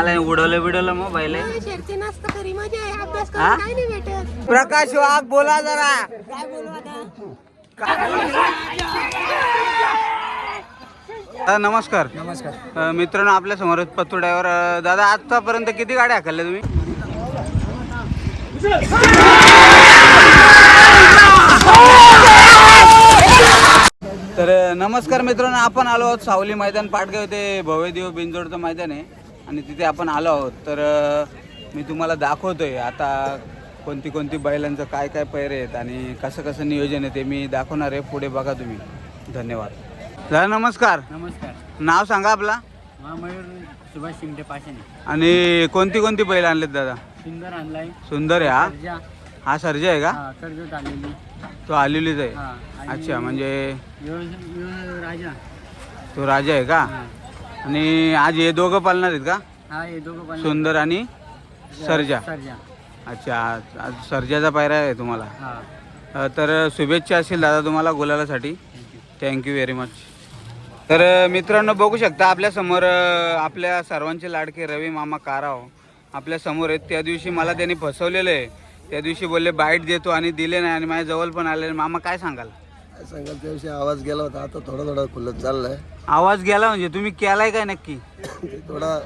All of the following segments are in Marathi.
आलाय उडवलं बिडवलं मग बैल शर्ती नसतं तरी मजा आहे. अभ्यास हा? करून काही नाही भेटत. प्रकाश वाघ बोला जरा. काय बोलू आता? दादा नमस्कार. नमस्कार. अ, मित्रांनो आपल्यासमोर पत्तू ड्रायव्हर. दादा आतापर्यंत किती गाड्या हाकलल्या तुम्ही? तर अ, नमस्कार मित्रांनो आपण आलो आहोत सावली मैदान पाटगाव ते भव्यदेव बिंजोडचं मैदान आहे. आणि तिथे आपण आलो आहोत. तर मी तुम्हाला दाखवतोय आता कोणती कोणती बैलांचं काय काय पैर आहेत आणि कसं कसं नियोजन आहे ते मी दाखवणार आहे. पुढे बघा तुम्ही. धन्यवाद. दादा नमस्कार. नमस्कार. नाव सांगा आपला. मयूर सुभाष शिंगटे पाशाने आणि कोणती कोणती बैल आणलेत दादा? सुंदर आणलाय. सुंदर आहे हा? हा सर्जा आहे का? हा कर्जत आलेली. तो आलेलीच आहे. हा आणि अच्छा म्हणजे यो- यो राजा. तो राजा आहे का? हा. आणि आज हे दोघं पालणार आहेत का? हा हे दोघं पण सुंदर आणि सर्जा. सर्जा. अच्छा आज आज सर्जाचा पायरा आहे तुम्हाला. हा. अ, तर शुभेच्छा असेल दादा तुम्हाला गुलालासाठी. Thank you thank you very much तर अ, मित्रांनो बघू शकता आपल्यासमोर अ, आपल्या सर्वांचे लाडके रवी मामा काराव आपल्यासमोर आहेत. त्या दिवशी मला त्यांनी फसवलेलं आहे. त्या दिवशी बोलले बाईट देतो आणि दिले नाही आणि माझ्या जवळ पण आले मामा काय सांगाल? सांगाल त्याविषयी आवाज गेला होता आता थोडा थोडा खुलत चाललाय. आवाज गेला म्हणजे तुम्ही केलाय काय नक्की? ते थोडा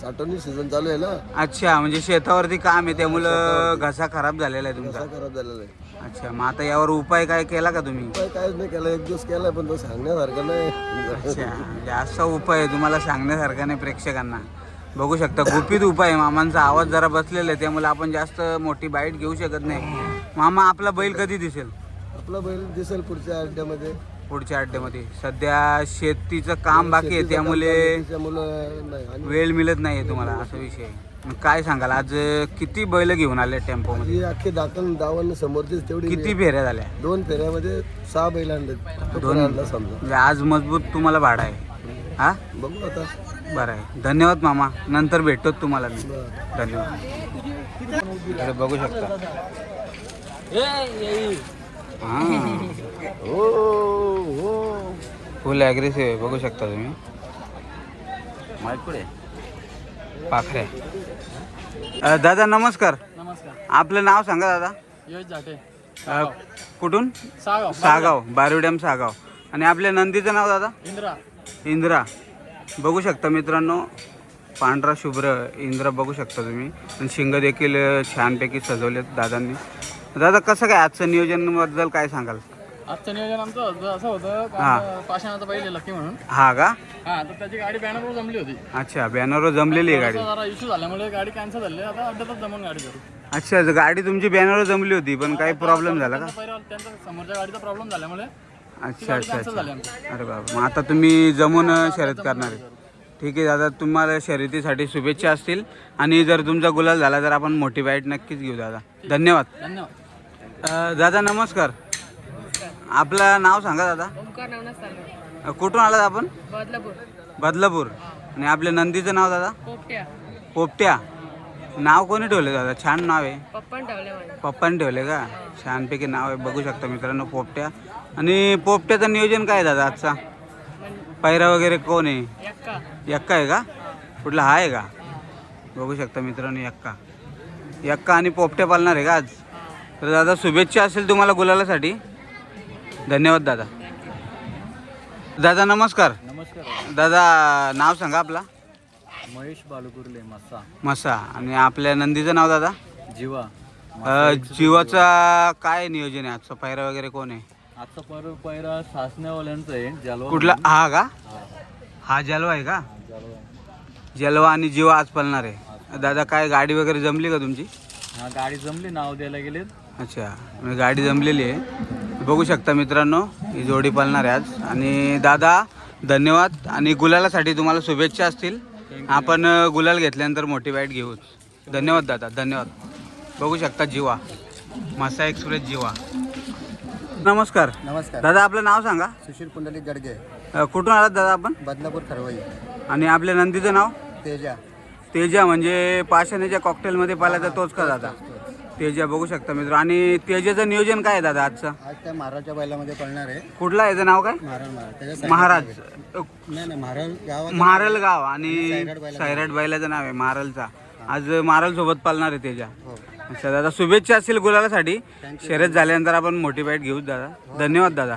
साठवणी सीझन चालू आहे ना. अच्छा म्हणजे शेतावरती काम आहे त्यामुळं घसा खराब झालेला आहे तुमचा. कसा खराब झालेला आहे. अच्छा मग आता यावर उपाय काय केला का तुम्ही? उपाय काहीच नाही केला एक दिवस केला पण तो सांगण्यासारखा नाही. अच्छा म्हणजे असा उपाय आहे तुम्हाला सांगण्यासारखा नाही प्रेक्षकांना. बघू शकता गुपित उपाय आहे मामांचा आवाज जरा बसलेला आहे त्यामुळे आपण जास्त मोठी बाईट घेऊ शकत नाही. मामा आपला बैल कधी दिसेल? आपला बैल दिसेल पुढच्या अड्ड्यामध्ये. पुढच्या अड्ड्यामध्ये. सध्या शेतीचं काम बाकी आहे त्यामुळे त्यामुळं नाही. आणि वेळ मिळत नाही तुम्हाला असा विषय आहे. मग काय सांगाल आज किती बैल घेऊन आले टेम्पोमध्ये? ही अख्खी दाखल दावण समोरचीच तेवढी किती फेऱ्या झाल्या? दोन फेऱ्यामध्ये सहा बैल आणले. दोन आणला समजा. म्हणजे आज मजबूत तुम्हाला भाडा आहे. हा? बघू आता. बरं आहे. धन्यवाद मामा. नंतर भेटतो तुम्हाला मी. धन्यवाद. इकडे बघू शकता. हा. हो हो फुल ॲग्रेसिव्ह आहे बघू शकता तुम्ही. पाखरे. अ, दादा नमस्कार. नमस्कार. आपलं नाव सांगा दादा. योज जाटे. अ, कुठून? सागाव. सागाव बारुड्याम सागाव. आणि आपल्या नंदीचं नाव दादा? इंद्रा. इंद्रा. बघू शकता मित्रांनो पांढरा शुभ्र इंद्रा बघू शकता तुम्ही. आणि शिंग देखील अ, छानपैकी सजवलेत दादांनी. दादा कसं काय आजचं नियोजनाबद्दल काय सांगाल? आजचं नियोजन आमचं असं होतं हा. पाषाणाचा पहिले लक्की म्हणून. हा का? हा तर त्याची गाडी बॅनरवर जमली होती. अच्छा बॅनरवर जमलेली आहे गाडी. जरा इश्यू झाल्यामुळे गाडी कॅन्सल झाली. आता अड्ड्यातच जमून गाडी करू. अच्छा गाडी तुमची बॅनरवर जमली होती पण काही प्रॉब्लेम झाला का? पहिला त्यांचा समोरच्या गाडीचा प्रॉब्लेम झाल्यामुळे अच्छा अच्छा झाली अच्छा. आमची. अरे बाबा मग आता तुम्ही जमून अ, शर्यत करणार आहे. ठीक आहे दादा तुम्हाला शर्यतीसाठी शुभेच्छा असतील. आणि जर तुमचा गुलाल झाला तर आपण मोठी बाईट नक्कीच घेऊ दादा. धन्यवाद. धन्यवाद. अ, दादा नमस्कार. आपलं नाव सांगा दादा. ओंकार नवनाथ कुठून आलात आपण? बदलापूर. बदलापूर. आणि आपल्या नंदीचं नाव दादा? पोपट्या. पोपट्या. नाव कोणी ठेवलं दादा? छान नाव आहे. पप्पान ठेवले पप्पाने ठेवले का? छानपैकी नाव आहे. बघू शकता मित्रांनो पोपट्या. आणि पोपट्याचं नियोजन काय आहे दादा आजचा? पैरा वगैरे कोण आहे? यक्का आहे का? कुठला हा आहे का? बघू शकता मित्रांनो यक्का. यक्का आणि पोपट्या पालणार आहे का आज? तर दादा शुभेच्छा असेल तुम्हाला गुलालासाठी. धन्यवाद दादा. दादा नमस्कार. नमस्कार. दादा नाव सांगा आपला. महेश बालुकुर्ले मस्सा मसा. आणि आपल्या नंदीचं नाव दादा? जीवा. अ, जीवाचा काय नियोजन आहे? आजचा पायरा वगैरे कोण आहे? आजचा पर्व पहिला सासण्यावाल्यांचा आहे जलवा कुठला? हा का? हा. जलवा आहे का? जलवा. आणि जीवा आज पळणार आहे. दादा काय गाडी वगैरे जमली का तुमची? हा गाडी जमली नाव द्यायला गेले अच्छा म्हणजे गाडी जमलेली आहे. बघू शकता मित्रांनो ही जोडी पळणार आहे आज. आणि दादा धन्यवाद. आणि गुलालासाठी तुम्हाला शुभेच्छा असतील. आपण गुलाल घेतल्यानंतर मोठी बाईट घेऊच. धन्यवाद दादा धन्यवाद. बघू शकता जीवा. मासा एक्सप्रेस जीवा. नमस्कार. नमस्कार. दादा आपलं नाव सांगा. सुशील पुंडलिक गडगे. अ, कुठून आलात दादा आपण? बदनापूर खरवई. आणि आपल्या नंदीचं नाव? तेजा. तेजा म्हणजे पाषाणीच्या कॉकटेलमध्ये पाहिला तर तोच का दादा? तेजा बघू शकता मित्र. आणि तेजाचं नियोजन काय आहे दादा आजचं? आज त्या महाराजच्या बैलामध्ये पळणार आहे. कुठला आहे याचं नाव काय? महाराज महाराज. त्याच्या महाराज. नाही नाही महाराज गावात महारल गाव आणि सायराट बैलाचं सायराट बैलाचं नाव आहे महारलचा आज महारल सोबत पालणार आहे तेजा. हो. अच्छा दादा शुभेच्छा असतील गुलालासाठी. शर्यत झाल्यानंतर आपण मोठी बाईट घेऊ दादा. धन्यवाद दादा.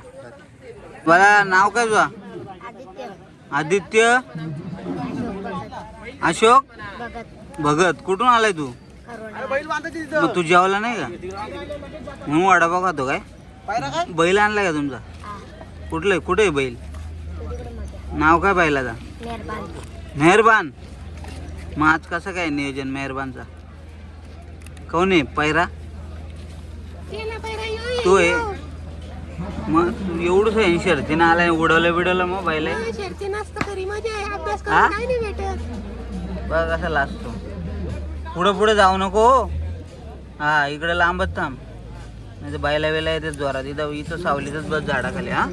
मला नाव काय तुझा? आदित्य. अशोक? भगत. कुठून आलाय तू? मग तू जेवला नाही का? म्हणून वडापाव खातो काय? बैल आणलाय का तुमचा? कुठलं आहे? कुठे आहे बैल? नाव काय बैलाचा? मेहरबान. मग आज कसं काय नियोजन मेहरबानचा? कोण आहे? पैरा तू आहे? मग तू एवढंच आहे शर्तीनं आलाय उडवलं बिडवलं मग बैल आहे? हा? बघ कसा लाजतो. पुढं पुढे जाऊ नको हा. इकडे लांबच थांब. नाही तर बायला वेला येते जोरात. इथं इथं सावलीतच बस झाडाखाली हा?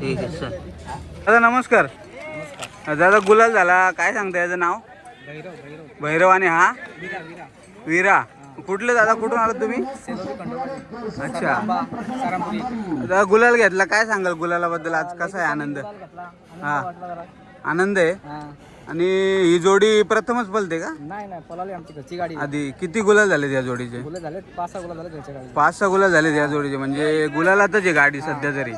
ठीक आहे सर दादा नमस्कार. दादा गुलाल झाला. काय सांगता याचं नाव? भैरव आणि हा? विरा कुठले दादा? कुठून आलात तुम्ही? अच्छा. दादा गुलाल घेतला. काय सांगाल गुलालाबद्दल? आज कसा आहे आनंद? हा. आनंद आहे? आणि ही जोडी प्रथमच बोलते का? नाही नाही पळाली आमची घरची गाडी. आधी किती गुलाल झाले त्या जोडीचे? गुले झाले पाच सहा गुला झाले घरच्या गाडी पाच सहा गुलाल झाले त्या जोडीचे म्हणजे गुलालातच आहे गाडी सध्या तरी.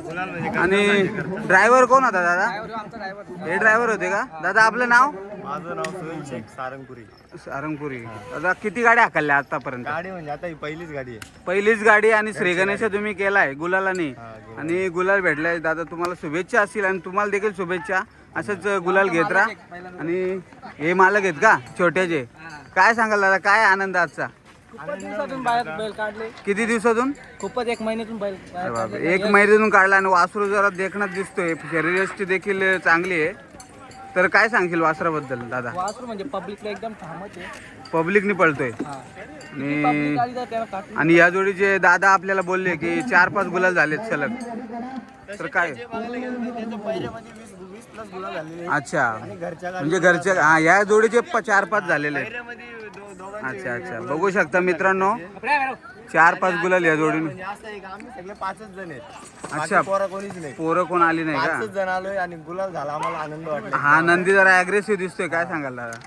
आणि ड्रायव्हर कोण होता दादा? आमचा ड्रायव्हर हे ड्रायव्हर होते का? दादा आपलं नाव? माझं नाव सुनील शेख सारंगपुरी. सारंगपुरी. दादा किती गाड्या हाकलल्या आतापर्यंत? गाडी म्हणजे आता ही पहिलीच गाडी आहे. पहिलीच गाडी आणि श्री गणेश तुम्ही केलाय गुलालाने. आणि गुलाल भेटलाय. दादा तुम्हाला शुभेच्छा असतील आणि तुम्हाला देखील शुभेच्छा. असंच गुलाल घेत राहा. आणि हे मालक आहेत का? छोट्याचे. काय सांगाल दादा? काय आनंद आजचा? खूपच दिवसातून बाहेर बैल काढले. किती दिवसातून? खूपच एक महिन्यातून बैल बाहेर. काढले. एक महिन्यातून काढला आणि वासरू जरा देखण्यात दिसतोय. शरीरयष्टी देखील चांगली आहे. तर काय सांगशील वासराबद्दल दादा? वासरू म्हणजे पब्लिकला एकदम ठामच आहे. पब्लिकनी पळतोय. हा. आणि पब्लिक आली तर त्याला काटून आणि या जोडीचे दादा आपल्याला बोलले की चार पाच गुलाल झालेत सलग. तर काय? अच्छा. म्हणजे घरच्या हा या जोडीचे प- चार पाच झालेले आहेत. अच्छा अच्छा. बघू शकता मित्रांनो. चार पाच गुलाल या जोडीने. म्हणजे असं आहे का आम्ही सगळे पाचच जण आहेत. अच्छा. पोरा कोणीच नाही. पोरं कोण आली नाही का? जण आलोय आणि गुलाल झाला. आम्हाला आनंद वाटला हा नंदी जरा अग्रेसिव्ह दिसतोय. काय सांगाल दादा?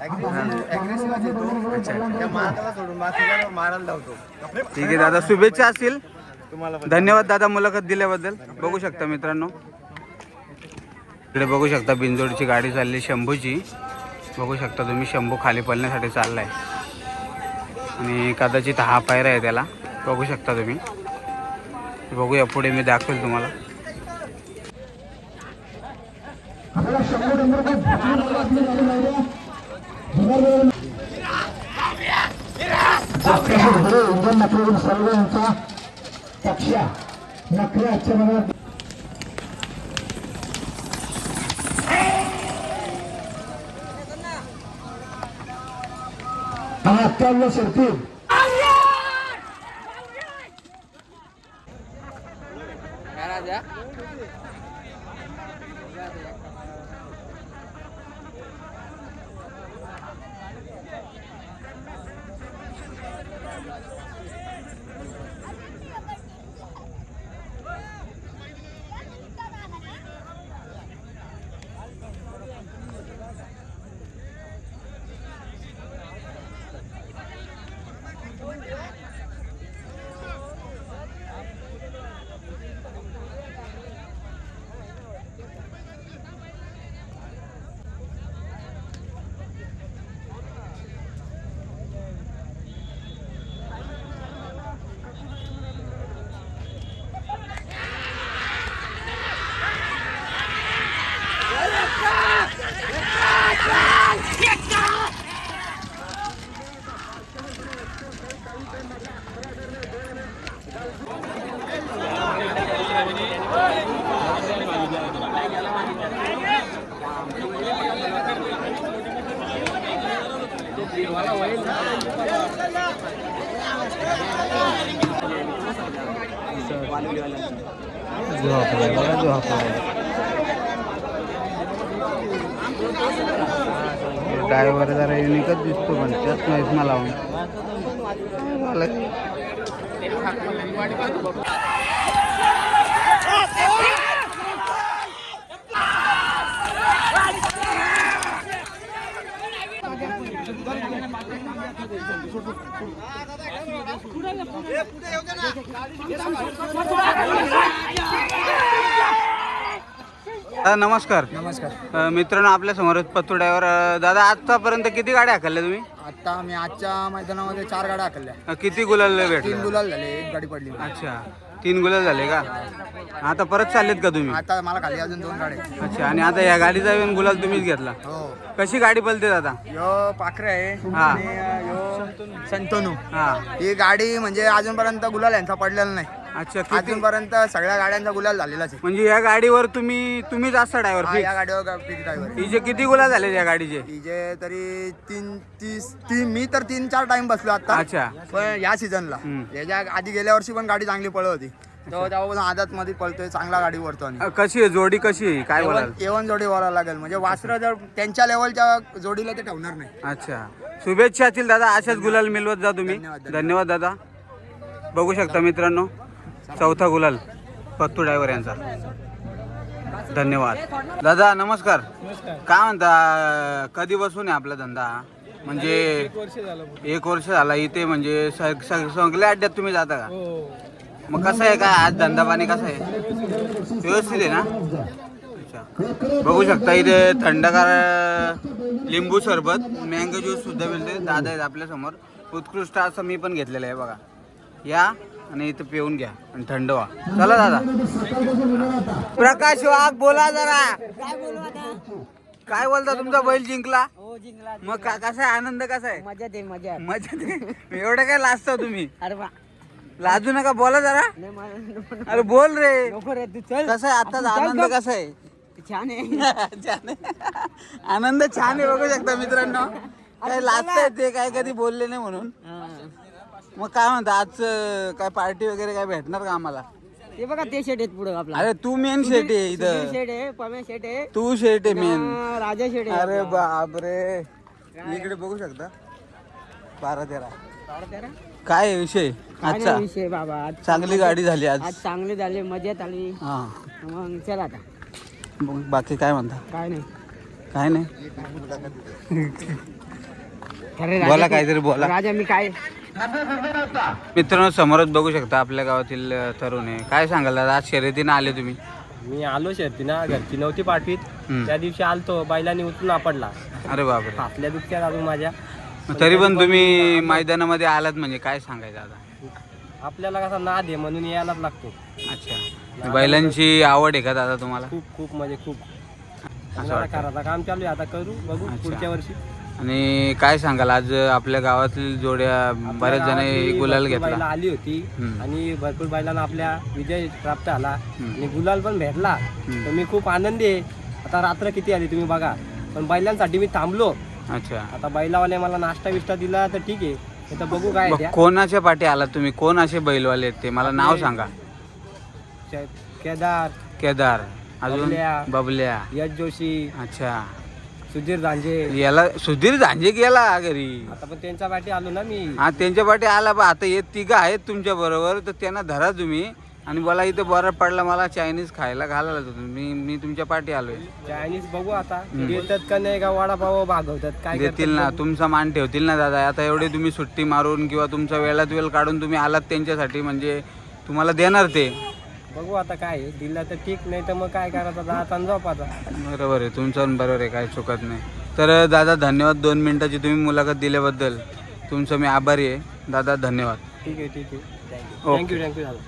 अग्रेसिव्ह आहे तो त्या मार्गाला सोडून बाकीला मारायला धावतो. ठीक आहे दादा. शुभेच्छा असतील. तुम्हाला पण धन्यवाद दादा मुलाखत दिल्याबद्दल. बघू शकता मित्रांनो. इकडे बघू शकता बिंजोडची गाडी चालली शंभूची. बघू शकता तुम्ही शंभू खाली पळण्यासाठी चाललाय. आणि कदाचित हा पायरा आहे त्याला. बघू शकता तुम्ही. बघूया पुढे मी दाखवेल तुम्हाला. a Carlos Ortiz. ड्रायव्हर जरा युनिकच दिसतो पण चष्मा इस्मा लावून दादा नमस्कार. नमस्कार. अ, मित्रांनो आपल्यासमोर पत्तू ड्रायव्हर दादा आतापर्यंत किती गाड्या हाकलल्या तुम्ही? आता आम्ही आजच्या मैदानामध्ये चार गाड्या हाकलल्या. अ, किती गुलाल तीन भेटले गुलाल झाले एक गाडी पडली. अच्छा. तीन गुलाल झाले का? आता परत चाललेत का तुम्ही? आता मला खाली अजून दोन गाड्या अच्छा आणि आता या गाडीचा येऊन गुलाल तुम्हीच घेतला. हो. कशी गाडी पलते दादा? यो पाखरे आहे. हा. आणि यो संतनू. हा. ही गाडी म्हणजे अजूनपर्यंत गुलाल यांचा पडलेला नाही. अच्छा किती? अजूनपर्यंत सगळ्या गाड्यांचा गुलाल झालेलाच आहे. म्हणजे या गाडीवर तुम्ही तुम्हीच असता हा, ड्रायव्हर या गाडीवर फिक्स ड्रायव्हर हिचे किती गुलाल झाले या गाडीचे? तिचे तरी तीन तीस तीन मी तर तीन चार टाइम बसलो आता. अच्छा. पण या सीझनला. याच्या आधी गेल्या वर्षी पण गाडी चांगली पळत होती. तेव्हापासून आदात मध्ये पळतोय चांगला गाडी वरतो आणि. अ, कशी आहे? जोडी कशी आहे? काय बोलाल? एवन जोडी वरा लागेल. म्हणजे वासरं जर त्यांच्या लेवलच्या जोडीला ते ठेवणार नाही. अच्छा. शुभेच्छा असतील दादा. अशाच गुलाल मिळवत जा तुम्ही. धन्यवाद, धन्यवाद दादा. बघू शकता मित्रांनो. चौथा गुलाल पत्तू ड्रायव्हर यांचा. धन्यवाद. दादा नमस्कार. काय म्हणता कधी बसून आहे आपला धंदा? म्हणजे एक वर्ष झाला इथे म्हणजे सगळ्या अड्ड्यात तुम्ही जाता का? हो. मग कसं आहे काय आज धंदा पाणी कसं आहे? व्यवस्थित आहे ना? अच्छा. बघू शकता इथे थंडगार लिंबू सरबत मँगो ज्यूस सुद्धा मिळते दादा आहेत आपल्यासमोर उत्कृष्ट असं मी पण घेतलेलं आहे बघा. या आणि इथं पिऊन घ्या आणि थंड व्हा चला दादा. प्रकाश वाघ बोला जरा. काय बोलता तुमचा बैल जिंकला? हो जिंकला. मग का कसा आहे? आनंद कसा आहे? मजा दे मजा मजा एवढं काय लाजता तुम्ही? अरे वा. लाजू नका बोला जरा. नाही मला अरे बोल रे. नको रे तू चल. कसा आहे? आताचा आनंद कसा आहे? छान आहे. छान आहे. आनंद छान आहे बघू शकता मित्रांनो. काय लाजताय ते? काय कधी बोलले नाही म्हणून. हा. मग काय म्हणता आज काय पार्टी वगैरे काय भेटणार का आम्हाला? ते बघा ते शेट आहेत पुढे आपला. अरे तू मेन शेट आहे इथं. शेट आहे पम्या शेट आहे. तू शेट आहे मेन राजा शेट आहे अरे आपला. बाप रे इकडे बघू शकता. बारा तेरा? काय आहे विषय? काय अच्छा नाही विषय बाबा. आज चांगली गाडी झाली आज. आज चांगले झाले मजेत आली. हा. मग चल आता. मग बाकी काय म्हणता? काय नाही. काय नाही? अरे बोला काहीतरी बोला. राजा मी काय मित्रांनो समोरच बघू शकता आपल्या गावातील तरुण आहे. काय सांगाल दादा? आज शर्यतीनं आले तुम्ही. मी आलो शर्तीना घरची नव्हती पाठवीत. त्या दिवशी आलतो बैलांनी उचलून आपडला. अरे बापरे. फासल्या दुखत्या अजून माझ्या. तरी पण तुम्ही मैदानामध्ये आलात म्हणजे काय सांगायचं आता आपल्याला कसा नाद आहे म्हणून यायलाच लागतो. अच्छा. बैलांची आवड आहे का दादा तुम्हाला? खूप खूप म्हणजे खूप. करायचं काम चालू आहे आता करू बघू. पुढच्या वर्षी. आणि काय सांगाल आज आपल्या गावातील जोड्या बऱ्याच जण गुलाल घेतला. आली होती. आणि भरपूर बैलांना आपल्या विजय प्राप्त झाला. आणि गुलाल पण भेटला. तर मी खूप आनंदी आहे. आता रात्र किती आली तुम्ही बघा. पण बैलांसाठी मी थांबलो. अच्छा. आता बैलावाले मला नाश्ता बिष्टा दिला तर ठीक आहे. तर बघू काय कोणाच्या पाठी आलात तुम्ही? कोण असे बैलवाले आहेत ते? मला नाव सांगा. केदार. केदार. अजून? बबल्या. बबल्या. यश जोशी. अच्छा. सुधीर झांजे. याला सुधीर झांजे गेला घरी. आता पण त्यांच्या पाठी आलो ना मी. हा त्यांच्या पाठी आला बा आता हे तिघं आहेत तुमच्या बरोबर तर त्यांना धरा तुम्ही. आणि मला इथं बरं पडला मला चायनीज खायला घालायला होतं. मी मी तुमच्या पाठी आलोय. चायनीज बघू आता. देतात का नाही का वडापाव भागवतात? काय देतील ना तुमचा मान ठेवतील ना दादा. आता एवढे तुम्ही सुट्टी मारून किंवा तुमचा वेळात वेळ काढून तुम्ही आलात त्यांच्यासाठी म्हणजे तुम्हाला देणार ते. बघू आता काय आहे. दिला तर ठीक नाही तर मग काय करायचं? आता आणि झोपायचा. बरोबर आहे तुमचं पण बरोबर आहे काही चुकत नाही. तर दादा धन्यवाद दोन मिनटाची तुम्ही मुलाखत दिल्याबद्दल. तुमचं मी आभारी आहे. दादा धन्यवाद. ठीक आहे ठीक आहे. थँक्यू थँक्यू दादा.